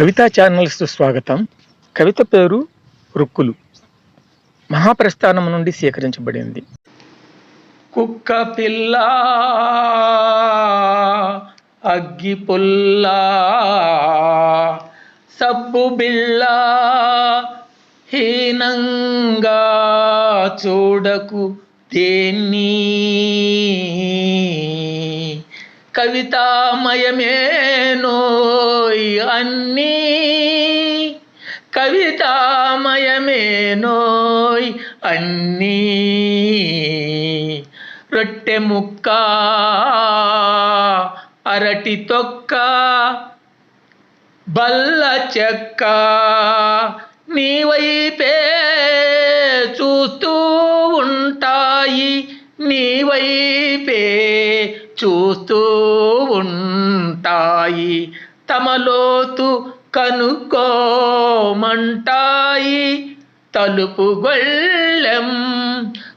కవితా channels స్వాగతం. కవిత పేరు రుక్కులు. మహాప్రస్థానం నుండి సేకరించబడింది. కుక్క పిల్ల అగ్గి పుల్ల సబ్బు బిళ్ళ హీనంగా చూడకు దేన్ని. నోయ్ అన్నీ కవితామయమేనోయ్ అన్నీ. రొట్టె ముక్క అరటి తొక్క బల్ల చెక్క నీ వైపే చూస్తూ ఉంటాయి నీ వైపే చూస్తూ ఉంటాయి తమలోతు కనుక్కోమంటాయి తలుపు గొళ్ళెం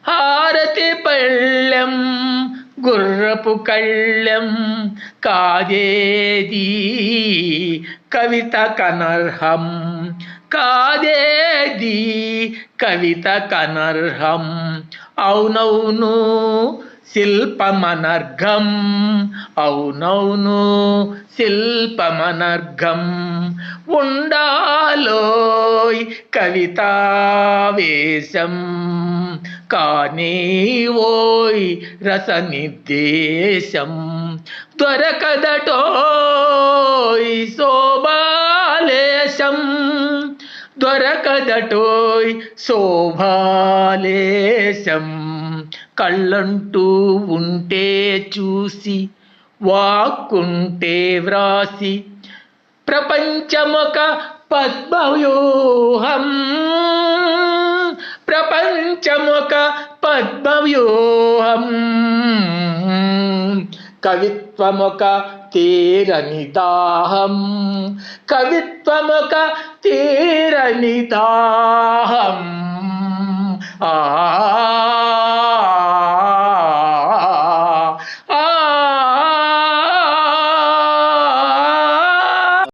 హారతి పళ్ళెం గుర్రపు కళ్ళెం కాదేది? కవిత కనర్హం కాదేది? కవిత కనర్హం అవునవును శిల్పమనర్ఘం. అవునవును శిల్పమనర్ఘం. ఉండాలోయ్ కవితావేశం. కానీ ఓయ్ రసనిర్దేశం. దొరకదటోయ్ శోభాలేశం. దొరకదటోయ్ శోభాలేశం. కళ్ళంటూ ఉంటే చూసి వాక్కుంటే వ్రాసి ప్రపంచమొక పద్మవ్యూహం. ప్రపంచమొక పద్మవ్యూహం. కవిత్వమొక తీరని దాహం కవిత్వమొక తీరని దాహం ఆ